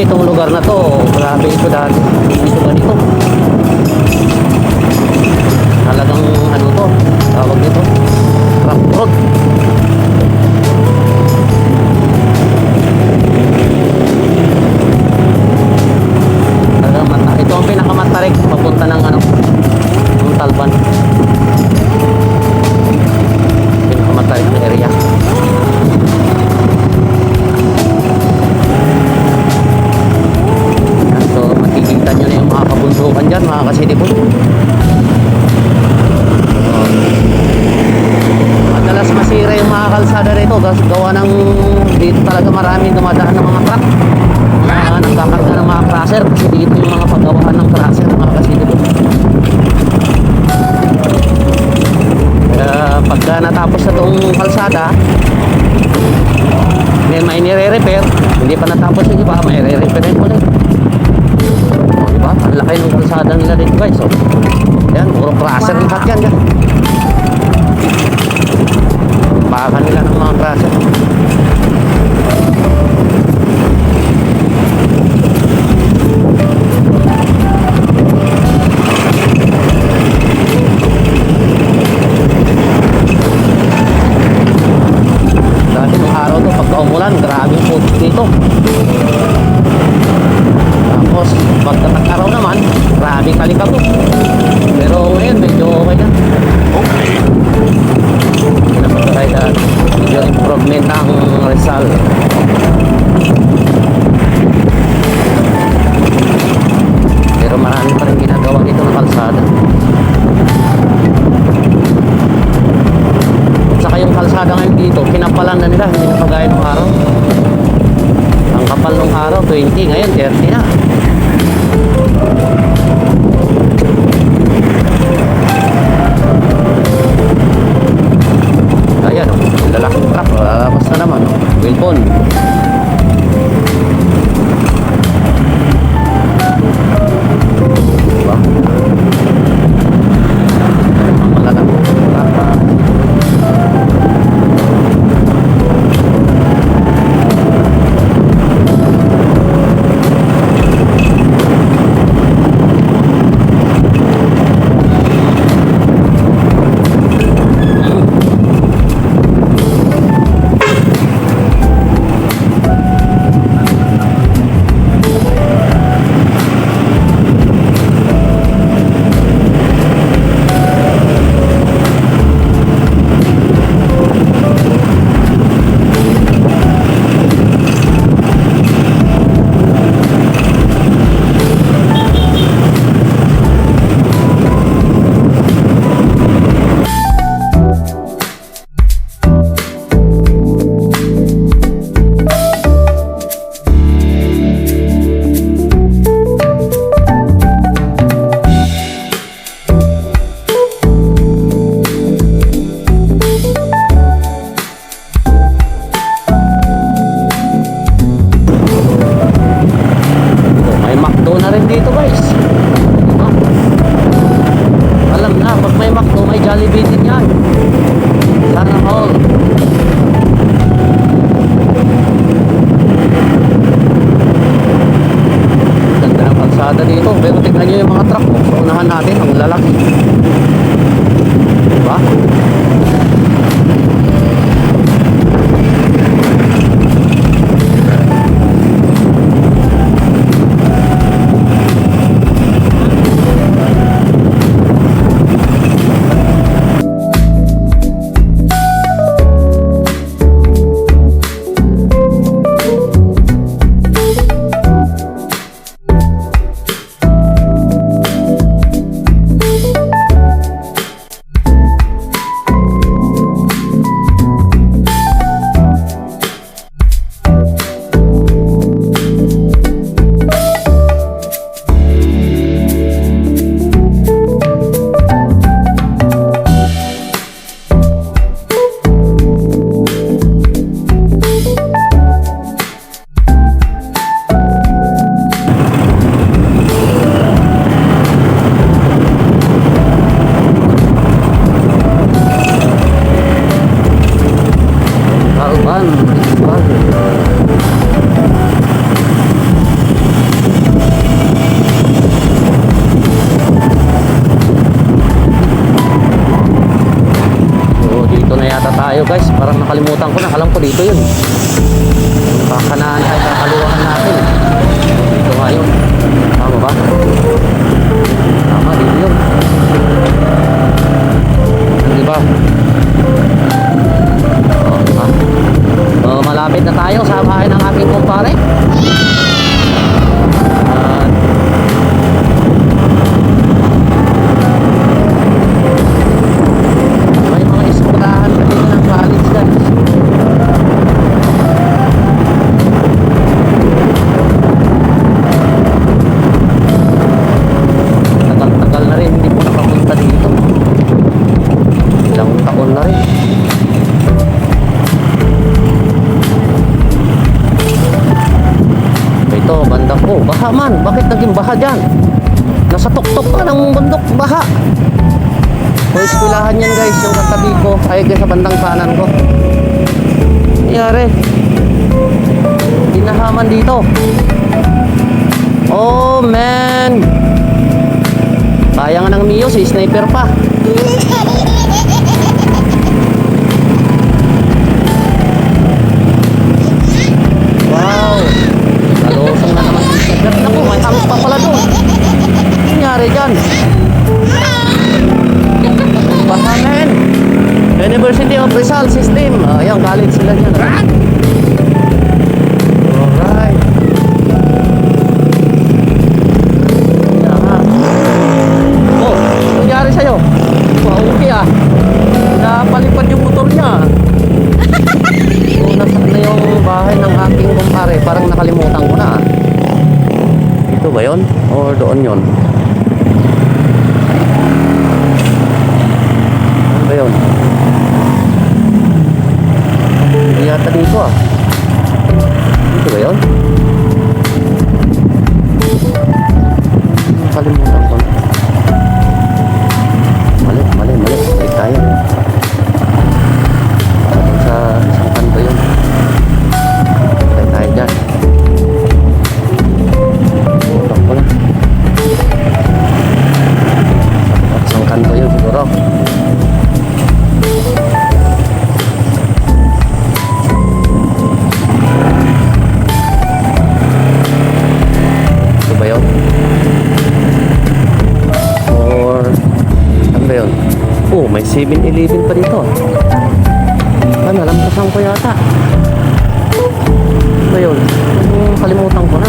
Kasi itong lugar na to, grabe ito dati. Ito ganito. Talagang ano to, tawag nito, rough road. pa natapos yung iba may re-referent ulit. Oh, o diba ang laki ng kalsada nila dito guys so, yan puro crusher wow. lahat yan yan baka nila ng mga crusher. daming kalikabok pero ngayon medyo okay na. Okay. Napatay na medyo improvement ang Rizal. Đi. ka dyan. Nasa tuktok ka ng bundok, baha. May eskulahan yan guys, yung katabi ko. Ay, guys, sa bandang kanan ko. Nangyari. Dinahaman dito. Oh, man. Kaya nga ng Mio, si sniper pa. dyan. Basahin. University of Rizal System. Ayan, college sila dyan. Alright. Oh, nangyari sa'yo? Wow, okay ah. Napalipad yung motor niya. Oh, Nasak na yung bahay ng. Parang nakalimutan ko na. Dito ba yon? Or doon yon? 7-11 pa dito. Eh. Ano, ah, nalampasan ko yata. So kalimutan ko.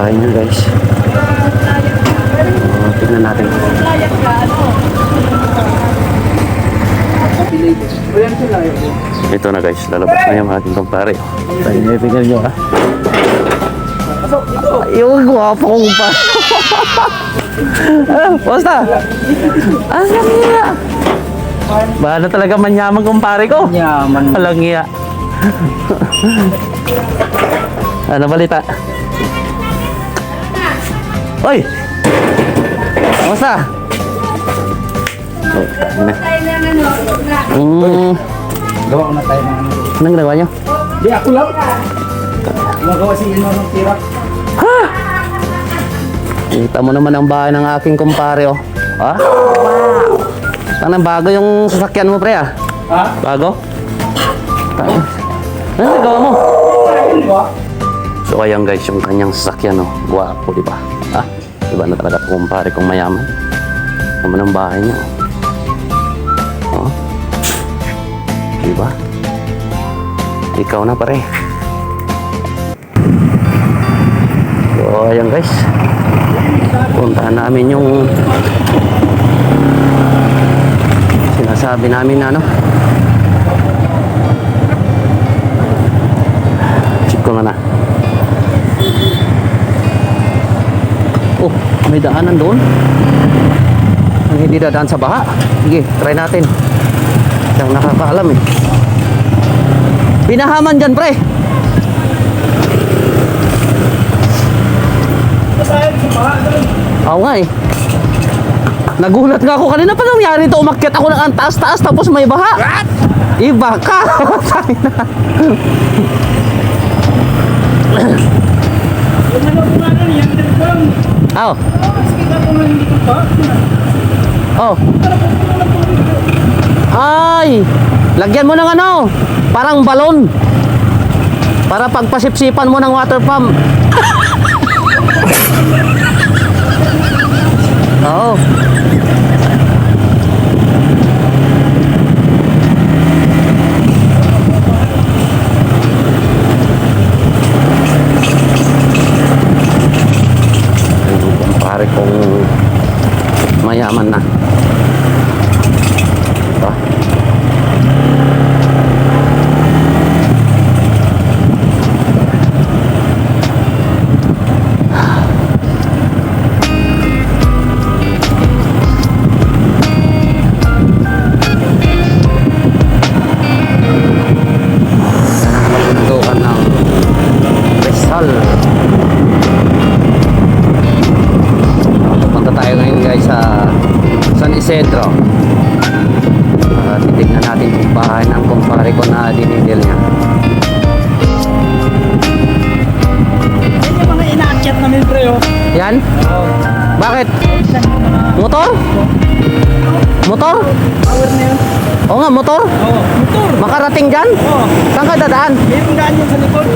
Bahay niya guys. Uh, tignan natin. Ito na guys, lalabas na yung ating kumpare. Tingnan nyo ah. Yung gwapo kong kumpare. ah, basta. Ang iya. Ba na talaga manyaman kumpare ko? Yaman. Walang iya. ano balita? Oy! Kamusta? Na. Mm, Gawa ko na tayo ng ano. anong ginagawa nyo? Di, ako lang. Magawa si Ino ng tira. Kita mo naman ang bahay ng aking kumpare, oh. Ha? Ano, bago yung sasakyan mo, pre, ah? Ha? Bago? Tayo. Ano nagawa mo? Ayun ba? So, ayan guys, yung kanyang sasakyan, oh. Guwapo, di ba? Ha? Diba na talaga kumpare kong mayaman? Naman ang bahay niya, oh. Oh. Diba? Ikaw na, pare. So, ayan guys. Puntahan namin yung sinasabi namin na ano. Check ko na na. Oh, may daanan doon. Ang hindi dadaan sa baha. Sige, try natin. Siyang nakakaalam eh. Pinahaman dyan, pre. Oo nga eh. Nagulat nga ako kanina pa nangyari ito. Umakyat ako ng ang taas-taas tapos may baha. Iba ka. Yung ano nga doon, yung dirgang. Oh, Sige oh. Ay! Lagyan mo ng ano, parang balon. Para pagpasipsipan mo ng water pump. Isidro. Uh, titignan natin yung bahay ng kumpare ko na dinidil niya. Yan yung mga inaakyat namin pre oh. Yan? Bakit? Motor? Motor? Power na yun. Oo nga, motor. Oo. Motor. Makarating dyan? Oo. Saan ka dadaan? Mayroong daan yun sa likod.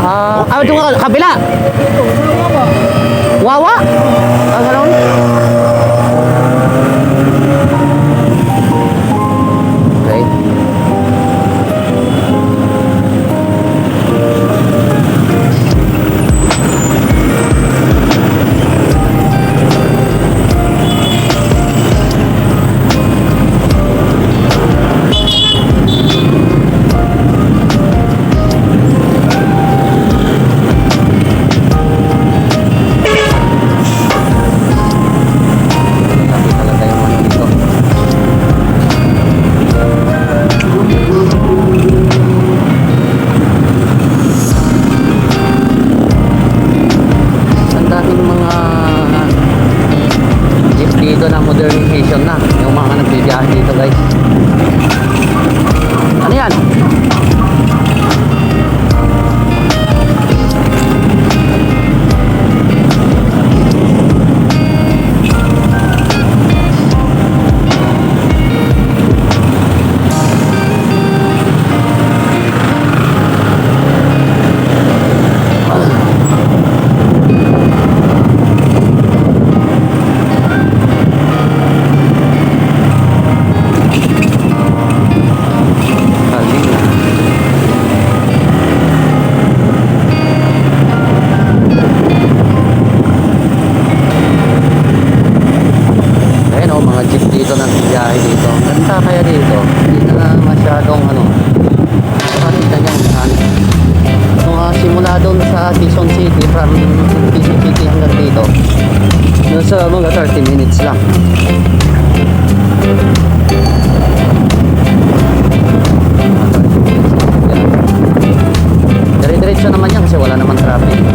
Ah, ah, doon ka, kabila. Ito, ba? Wawa? Ah, ganun? siya naman yan kasi wala naman traffic.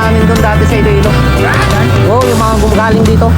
namin doon dati sa Iloilo. Oh, yung mga gumagaling dito.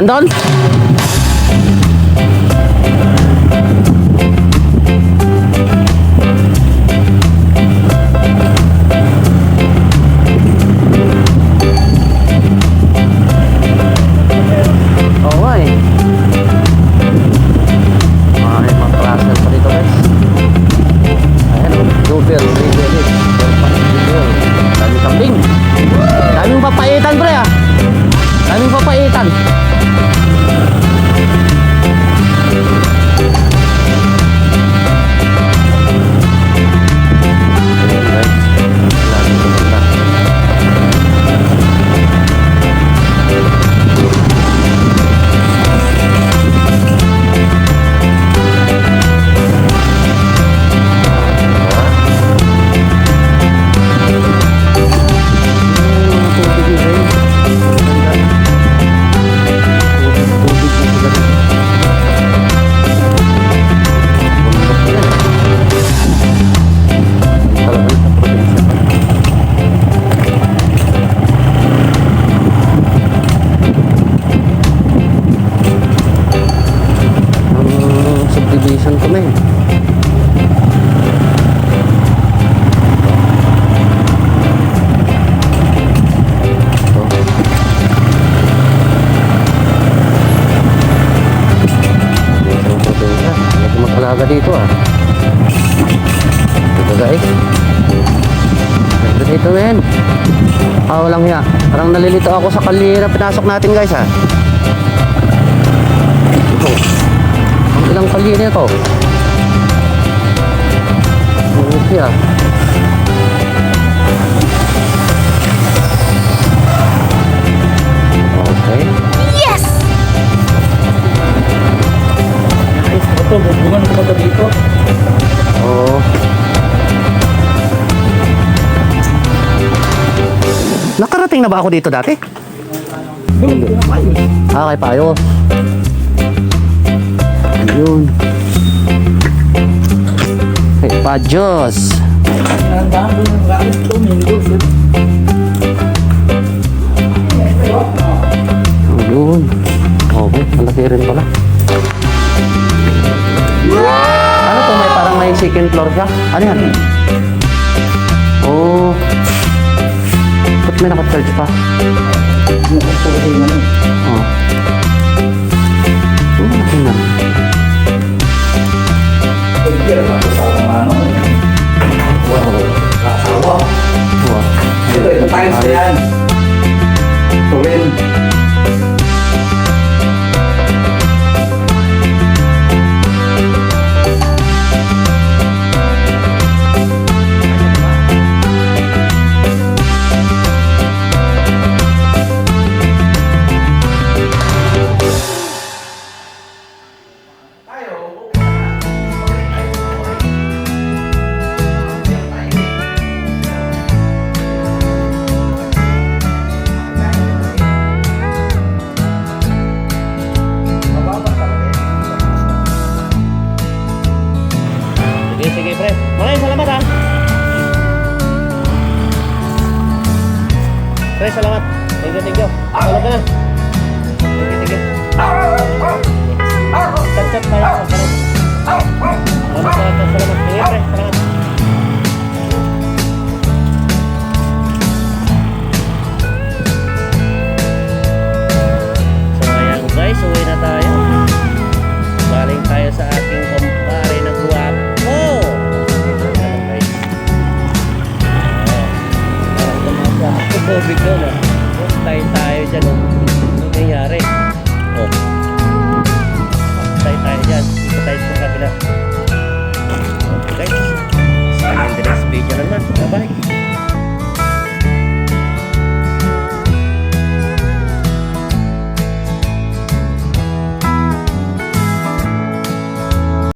Andon? Dito, men. Ah, walang hiya. Parang nalilito ako sa kalira pinasok natin, guys, ha. Ito. Ang ilang kalira ito. Okay, ah. Okay. Ay, ito, bubungan ko pa dito. Oo. Nakarating na ba ako dito dati? Ah, kay Payo. Ayun. Kay minggol. Ayun. Okay, malaki rin pala. Ano to? May parang may second floor siya? Ano yan? May nakacharge pa? Oh. Oh, laki na. Wow. Ito, ito times na yan. Tuwin.